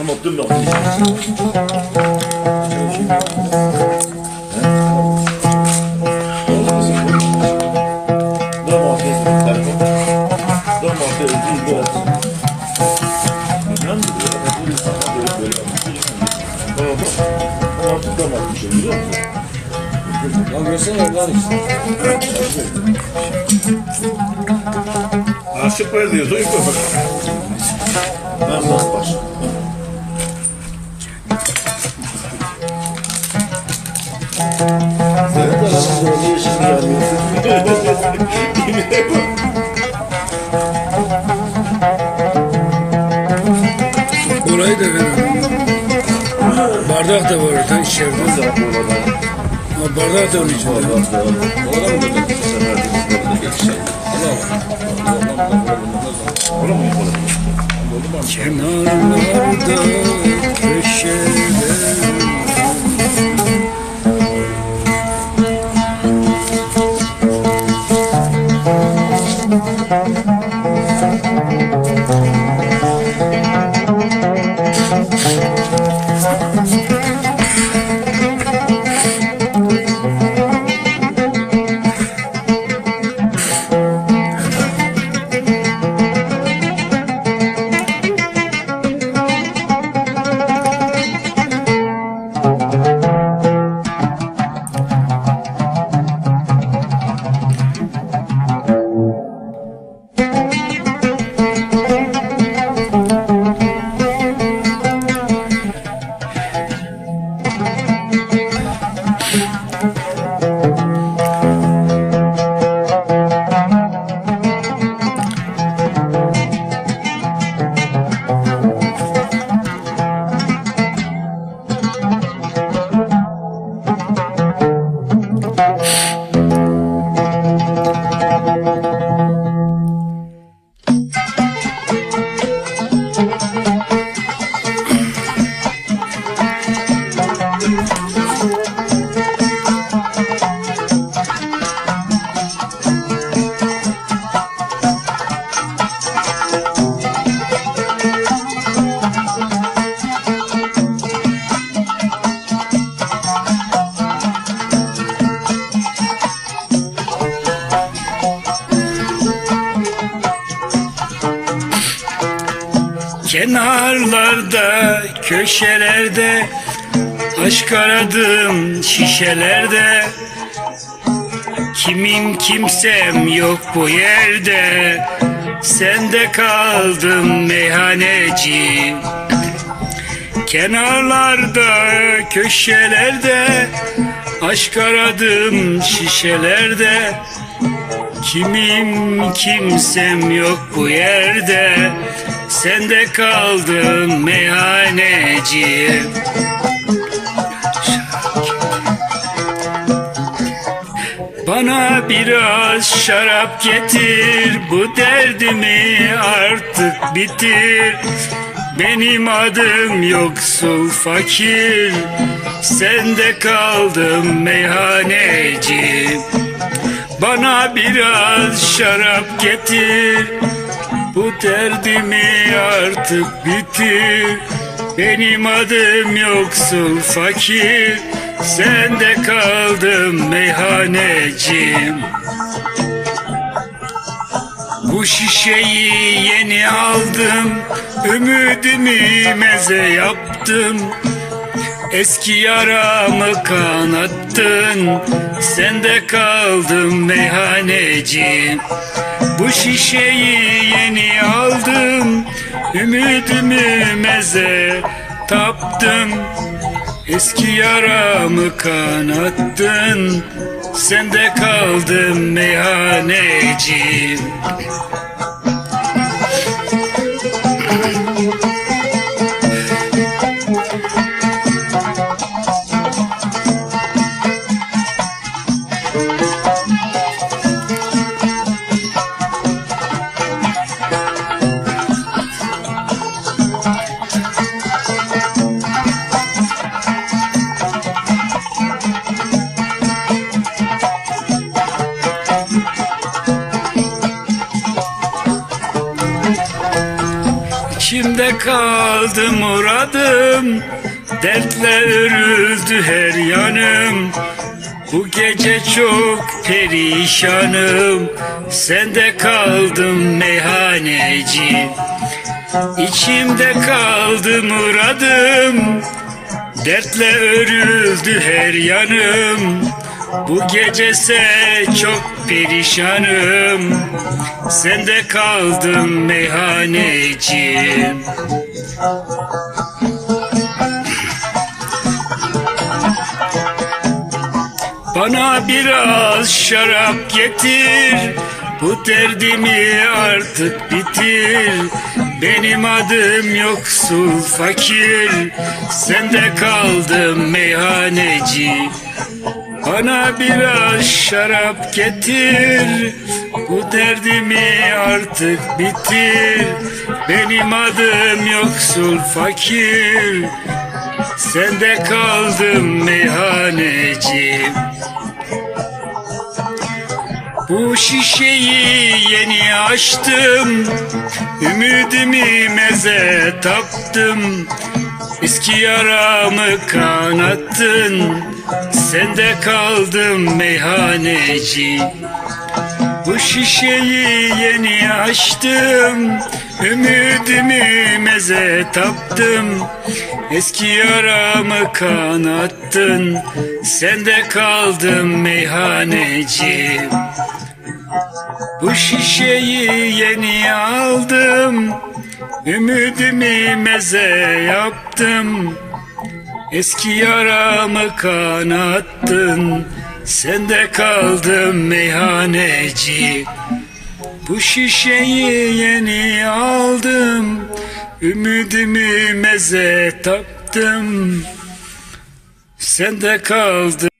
Ama öptüm ben. Lan versene lan işte. Aşık var diyor, bak. Ben bak baş. Sen da verin. Bardak da var orada içeride. Ha, bardak da onun içinde. Vallahi doğru. Orada mı dedin? Bu sefer de biz burada geçelim. Orada mı? Kenarlarda Kenarlarda, köşelerde Aşk aradım şişelerde. Kimim kimsem yok bu yerde. Sende kaldım meyhaneci Kenarlarda, köşelerde Aşk aradım şişelerde. Kimim kimsem yok bu yerde Sende kaldım meyhaneci Bana biraz şarap getir Bu derdimi artık bitir. Benim adım yoksul fakir Sende kaldım meyhaneci bana biraz şarap getir Bu derdimi artık bitir? Benim adım yoksul fakir. Sende kaldım meyhanecim. Bu şişeyi yeni aldım. Ümidimi meze yaptım. Eski yaramı kanattın. Sende kaldım meyhaneci Bu şişeyi yeni aldım. Ümidimi meze taptım. Eski yaramı kanattın. Sende kaldım meyhaneci Sende kaldı muradım. Dertle örüldü her yanım. Bu gece çok perişanım. Sende kaldım meyhaneci. İçimde kaldı muradım. Dertle örüldü her yanım Bu gecese çok perişanım. Sende kaldım meyhaneci Bana biraz şarap getir. Bu derdimi artık bitir. Benim adım yoksul fakir. Sende kaldım meyhaneci Bana biraz şarap getir Bu derdimi artık bitir. Benim adım yoksul fakir Sende kaldım meyhaneci. Bu şişeyi yeni açtım Ümidimi meze taptım Eski yaramı kanattın Sende kaldım meyhaneci. Bu şişeyi yeni açtım Ümidimi meze taptım. Eski yaramı kanattın Sende kaldım meyhaneci. Bu şişeyi yeni aldım Ümidimi meze yaptım. Eski yaramı kanattın. Sende kaldım meyhaneci. Bu şişeyi yeni aldım. Ümidimi meze taktım. Sende kaldım